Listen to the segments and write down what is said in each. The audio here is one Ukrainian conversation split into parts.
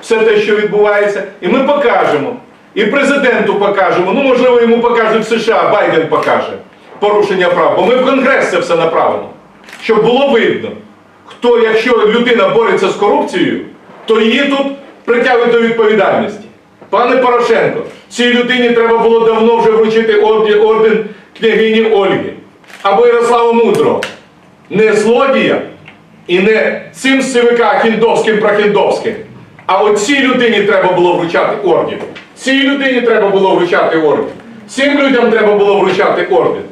все те, що відбувається, і ми покажемо. І президенту покажемо. Ну, можливо, йому покажуть в США, Байден покаже порушення прав. Бо ми в Конгрес це все направимо. Щоб було видно, хто, якщо людина бореться з корупцією, то її тут притягують до відповідальності. Пане Порошенко, цій людині треба було давно вже вручити орден, орден княгині Ольги або Ярослава Мудрого. Не злодія і не цим з Хіндовським Прохіндовським. А от цій людині треба було вручати орден. Цій людині треба було вручати орден. Цим людям треба було вручати орден.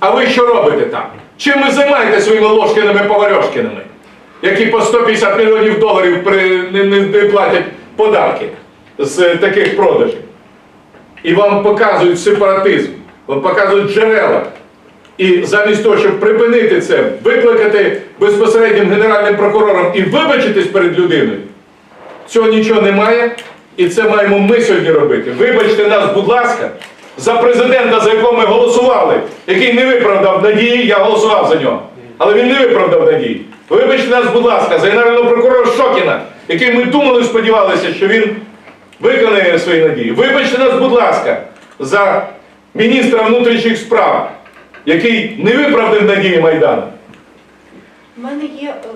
А ви що робите там? Чим ви займаєтесь своїми ложкинами поварьошкинами, які по 150 мільйонів доларів при, не, не, не платять податки з е, таких продажів? І вам показують сепаратизм, вам показують джерела. І замість того, щоб припинити це, викликати безпосереднім генеральним прокурором і вибачитись перед людиною, цього нічого немає, і це маємо ми сьогодні робити. Вибачте нас, будь ласка, за президента, за якого ми голосували, який не виправдав надії, я голосував за нього. Але він не виправдав надії. Вибачте нас, будь ласка, за генерального прокурора Шокіна, який ми думали, сподівалися, що він виконає свої надії. Вибачте нас, будь ласка, за міністра внутрішніх справ, який не виправдав надії Майдану. У мене є е,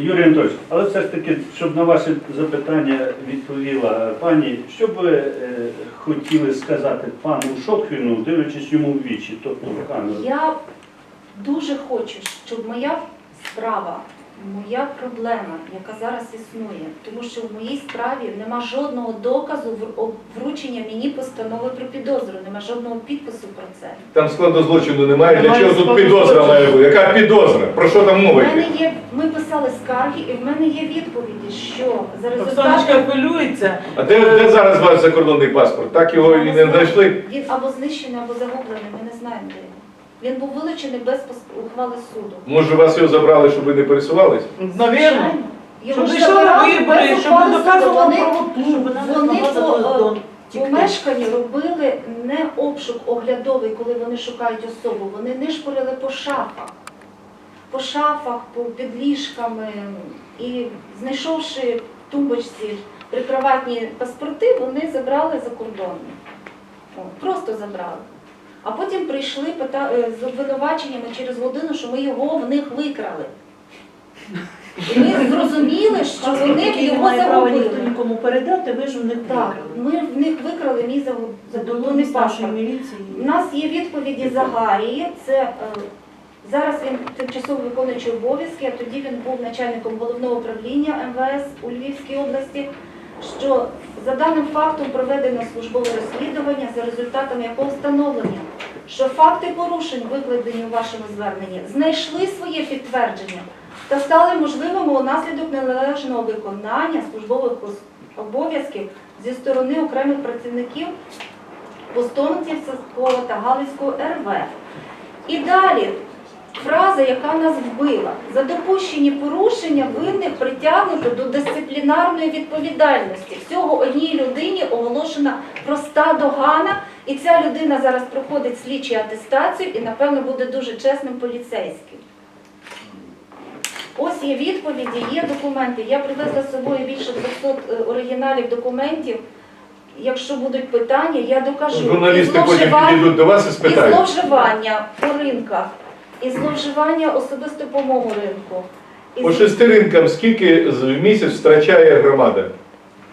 Юрій Анатольович, але все ж таки, щоб на ваше запитання відповіла пані, що б ви е, хотіли сказати пану Шоквіну, дивлячись йому в вічі, тобто в камеру? я дуже хочу, щоб моя справа, моя проблема, яка зараз існує, тому що в моїй справі нема жодного доказу вручення мені постанови про підозру, нема жодного підпису про це. Там складу злочину немає. Для чого тут підозра має бути? Яка підозра? Про що там У мова мене є, ми писали скарги, і в мене є відповіді, що за Оксаночка результатами хвилюється. А де, де зараз ваш закордонний паспорт? Так його і не знайшли? він або знищений, або загублений. Ми не знаємо де він. Був вилучений без ухвали суду. Може, вас його забрали, щоб ви не пересувались? Навірно. Його Щоб ж йшли забирали вибори, без щоб ухвали суду. доказували Вони- правоту, щоб вона не Вони по, е, помешканні робили не обшук оглядовий, коли вони шукають особу. Вони нишпорили по шафах, по шафах, по під ліжками. І знайшовши в тумбочці прикроватні паспорти, вони забрали закордонні. О, Просто забрали. А потім прийшли е, з обвинуваченнями через годину, що ми його в них викрали. І ми зрозуміли, що вони Який його права ніхто нікому передати, ви ж у них Так, ми в них викрали мій закордонний паспорт. міліції. У нас є відповіді Загарії. Це е, зараз він тимчасово виконуючий обов'язки, а тоді він був начальником головного управління МВС у Львівській області. Що за даним фактом проведено службове розслідування, за результатами якого встановлення, що факти порушень, викладені у вашому зверненні, знайшли своє підтвердження та стали можливими унаслідок неналежного виконання службових обов'язків зі сторони окремих працівників Пустомцівського та Галицького РВ. І далі фраза, яка нас вбила. За допущені порушення винних притягнуто до дисциплінарної відповідальності. Всього одній людині оголошена проста догана, і ця людина зараз проходить слідчу атестацію і, напевно, буде дуже чесним поліцейським. Ось є відповіді, є документи. Я привезла з собою більше 200 е, оригіналів документів. Якщо будуть питання, я докажу. Журналісти потім підійдуть до вас і і спитають. зловживання по ринках, і зловживання особисто по ринку. І По з- шести ринкам скільки з- в місяць втрачає громада?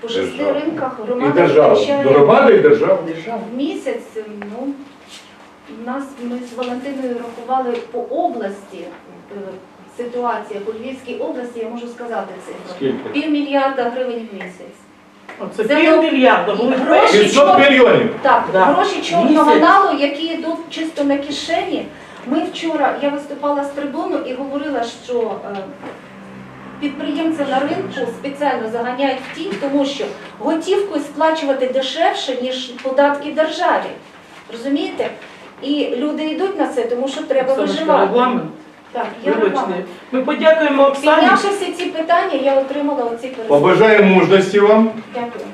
по шести держава. ринках І громада держава. втрачає До громади і держава. в місяць. Ну, у нас ми з Валентиною рахували по області. е, Ситуація по Львівській області, я можу сказати цифру. Скільки? Півмільярда гривень в місяць. Це пів ну, мільярда. Гроші. 500 мільйонів. Так, Да. гроші чорного Місяць. налу, які йдуть чисто на кишені. Ми вчора, я виступала з трибуну і говорила, що е, підприємця на ринку спеціально заганяють в тінь, тому що готівкою сплачувати дешевше, ніж податки державі. Розумієте? І люди йдуть на це, тому що треба виживати. регламент. Так, я регламент. Ми подякуємо Оксані. Піднявши всі ці питання, я отримала оці перезвони. Побажаємо мужності вам. Дякую.